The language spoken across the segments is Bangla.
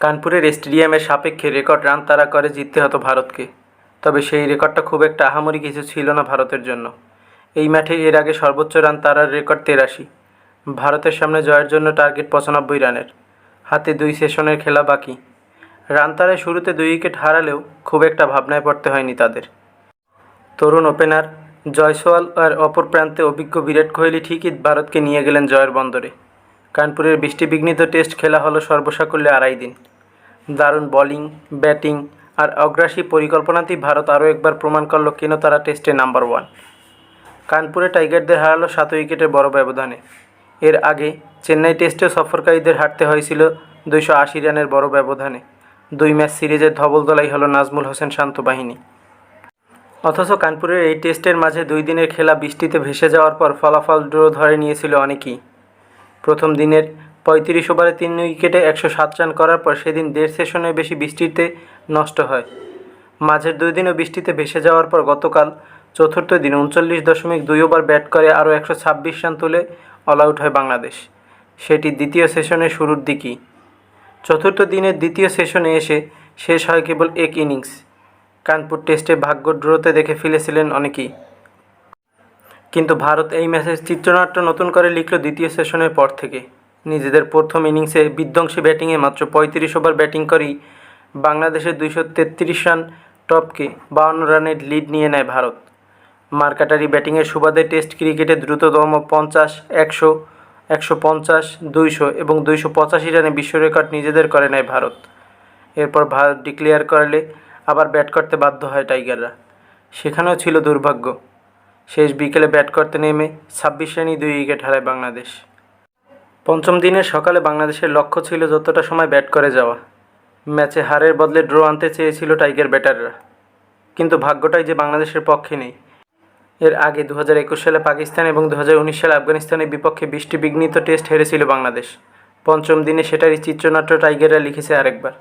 কানপুরের স্টেডিয়ামের সাপেক্ষে রেকর্ড রান তাড়া করে জিততে হতো ভারতকে। তবে সেই রেকর্ডটা খুব একটা আহামরি কিছু ছিল না ভারতের জন্য। এই মাঠে এর আগে সর্বোচ্চ রান তাড়ার রেকর্ড তেরাশি। ভারতের সামনে জয়ের জন্য টার্গেট পঁচানব্বই রানের। হাতে দুই সেশনের খেলা বাকি। রান তারায় শুরুতে দুই উইকেট হারালেও খুব একটা ভাবনায় পড়তে হয়নি তাদের। তরুণ ওপেনার জয়সওয়াল আর অপর প্রান্তে অভিজ্ঞ বিরাট কোহলি ঠিকই ভারতকে নিয়ে গেলেন জয়ের বন্দরে। কানপুরের বৃষ্টিবিঘ্নিত টেস্ট খেলা হলো সর্বসাকুল্যে আড়াই দিন। দারুণ বোলিং, ব্যাটিং আর অগ্রাসী পরিকল্পনাতেই ভারত আরও একবার প্রমাণ করল কেন তারা টেস্টে নাম্বার ওয়ান। কানপুরে টাইগারদের হারালো সাত উইকেটের বড় ব্যবধানে। এর আগে চেন্নাই টেস্টেও সফরকারীদের হারতে হয়েছিল দুইশো আশি রানের বড় ব্যবধানে। দুই ম্যাচ সিরিজের ধবলদলাই হলো নাজমুল হোসেন শান্ত বাহিনী। অথচ কানপুরের এই টেস্টের মাঝে দুই দিনের খেলা বৃষ্টিতে ভেসে যাওয়ার পর ফলাফল ড্র ধরে নিয়েছিল অনেকেই। প্রথম দিনের পঁয়ত্রিশ ওভারে তিন উইকেটে একশো সাত রান করার পর সেদিন দেড় সেশনের বেশি বৃষ্টিতে নষ্ট হয়। মাঝের দুই দিনও বৃষ্টিতে ভেসে যাওয়ার পর গতকাল চতুর্থ দিন উনচল্লিশ দশমিক দুই ওভার ব্যাট করে আরও একশো ছাব্বিশ রান তুলে অল আউট হয় বাংলাদেশ। সেটি দ্বিতীয় সেশনের শুরুর দিকেই। চতুর্থ দিনের দ্বিতীয় সেশনে এসে শেষ হয় কেবল এক ইনিংস। কানপুর টেস্টে ভাগ্য ড্রোতে দেখে ফেলেছিলেন অনেকেই। কিন্তু ভারত এই ম্যাচের চিত্রনাট্য নতুন করে লিখল দ্বিতীয় সেশনের পর থেকে। নিজেদের প্রথম ইনিংসে বিধ্বংসী ব্যাটিংয়ে মাত্র পঁয়ত্রিশ ওভার ব্যাটিং করেই বাংলাদেশের দুইশো তেত্রিশ রান টপকে বাউন্ন রানের লিড নিয়ে নেয় ভারত। মার্কাটারি ব্যাটিংয়ের সুবাদে টেস্ট ক্রিকেটে দ্রুততম পঞ্চাশ, একশো একশো পঞ্চাশ, দুইশো এবং দুইশো পঁচাশি রানে বিশ্ব রেকর্ড নিজেদের করে নেয় ভারত। এরপর ভারত ডিক্লেয়ার করলে আবার ব্যাট করতে বাধ্য হয় টাইগাররা। সেখানেও ছিল দুর্ভাগ্য। শেষ বিকেলে ব্যাট করতে নেমে ছাব্বিশ রানই দুই উইকেট হারায় বাংলাদেশ। পঞ্চম দিনের সকালে বাংলাদেশের লক্ষ্য ছিল যতটা সময় ব্যাট করে যাওয়া। ম্যাচে হারের বদলে ড্র আনতে চেয়েছিল টাইগার ব্যাটাররা। কিন্তু ভাগ্যটাই যে বাংলাদেশের পক্ষে নেই। এর আগে দু একুশ সালে পাকিস্তান এবং দু হাজার উনিশ সালে আফগানিস্তানের বিপক্ষে বৃষ্টি বিঘ্নিত টেস্ট হেরেছিল বাংলাদেশ। পঞ্চম দিনে সেটারই চিত্রনাট্য টাইগাররা লিখেছে আরেকবার।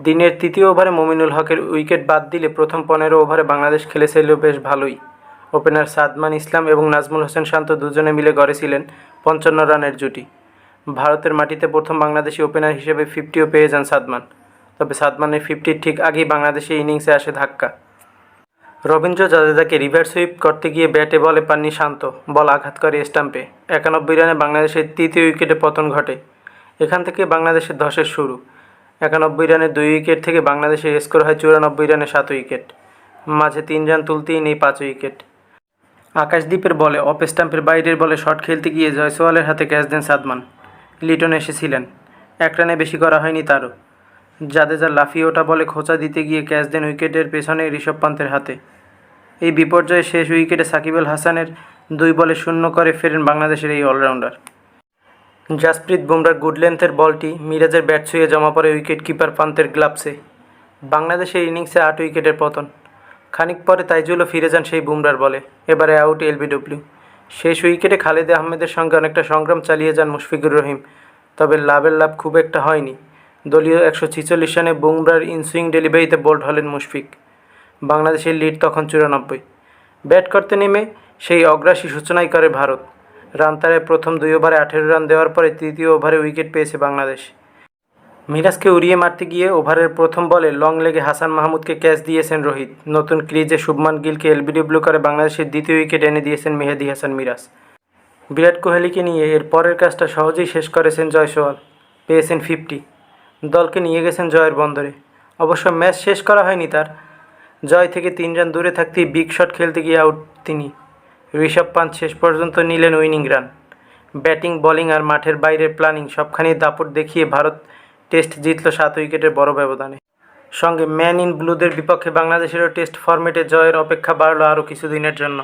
দিনের তৃতীয় ওভারে মমিনুল হকের উইকেট বাদ দিলে প্রথম পনেরো ওভারে বাংলাদেশ খেলেছিল বেশ ভালোই। ওপেনার সাদমান ইসলাম এবং নাজমুল হোসেন শান্ত দুজনে মিলে গড়েছিলেন পঞ্চান্ন রানের জুটি। ভারতের মাটিতে প্রথম বাংলাদেশি ওপেনার হিসেবে ফিফটিও পেয়ে যান সাদমান। তবে সাদমানের ফিফটির ঠিক আগেই বাংলাদেশি ইনিংসে আসে ধাক্কা। রবীন্দ্র জাদেজাকে রিভার সুইপ করতে গিয়ে ব্যাটে বলে পাননি শান্ত, বল আঘাত করে স্টাম্পে। একানব্বই রানে বাংলাদেশের তৃতীয় উইকেটে পতন ঘটে। এখান থেকে বাংলাদেশের ধসের শুরু। একানব্বই রানে দুই উইকেট থেকে বাংলাদেশের স্কোর হয় চুরানব্বই রানে সাত উইকেট। মাঝে তিন রান তুলতেই নেই পাঁচ উইকেট। আকাশদ্বীপের বলে অফ স্টাম্পের বাইরের বলে শট খেলতে গিয়ে জয়সওয়ালের হাতে ক্যাচ দেন সাদমান। লিটন এসেছিলেন। এক রানে বেশি করা হয়নি তারও। জাদেজা লাফিয়ে ওঠা বলে খোঁচা দিতে গিয়ে ক্যাচ দেন উইকেটের পেছনে ঋষভ পান্তের হাতে। এই বিপর্যয়ে শেষ উইকেটে সাকিব আল হাসানের দুই বলে শূন্য করে ফেরেন বাংলাদেশের এই অলরাউন্ডার। জাসপ্রীত বুমরার গুড লেন্থের বলটি মিরাজের ব্যাট ছুঁয়ে জমা পড়ে উইকেট কিপার পান্তের গ্লাভসে। বাংলাদেশের ইনিংসে আট উইকেটের পতন। খানিক পরে তাইজুলও ফিরে যান সেই বুমরার বলে। এবারে আউট এলবিডব্লিউ শেষ উইকেটে খালেদ আহমেদের সঙ্গে অনেকটা সংগ্রাম চালিয়ে যান মুশফিকুর রহিম। তবে লাভের লাভ খুব একটা হয়নি। দলীয় একশো ছিচল্লিশ রানে বুমরার ইনসুইং ডেলিভারিতে বোল্ড হলেন মুশফিক। বাংলাদেশের লিড তখন চুরানব্বই। ব্যাট করতে নেমে সেই অগ্রাসী সূচনাই করে ভারত। রান তারায় প্রথম দুই ওভারে আঠেরো রান দেওয়ার পরে তৃতীয় ওভারে উইকেট পেয়েছে বাংলাদেশ। মিরাজকে উড়িয়ে মারতে গিয়ে ওভারের প্রথম বলে লং লেগে হাসান মাহমুদকে ক্যাচ দিয়েছেন রোহিত। নতুন ক্রিজে শুভমান গিলকে এলবিডব্লিউ করে বাংলাদেশের দ্বিতীয় উইকেট এনে দিয়েছেন মেহেদি হাসান মিরাজ। বিরাট কোহলিকে নিয়ে এর পরের কাজটা সহজেই শেষ করেছেন জয়সওয়াল পেয়েছেন ফিফটি। দলকে নিয়ে গেছেন জয়ের বন্দরে। অবশ্য ম্যাচ শেষ করা হয়নি তার। জয় থেকে তিন রান দূরে থাকতেই বিগ শট খেলতে গিয়ে আউট তিনি। ঋষভ পান্ত শেষ পর্যন্ত নিলেন উইনিং রান। ব্যাটিং, বোলিং আর মাঠের বাইরের প্ল্যানিং সবখানেই দাপট দেখিয়ে ভারত টেস্ট জিতল সাত উইকেটের বড় ব্যবধানে। সঙ্গে ম্যান ইন ব্লুদের বিপক্ষে বাংলাদেশেরও টেস্ট ফরম্যাটে জয়ের অপেক্ষা বাড়ল আরও কিছুদিনের জন্য।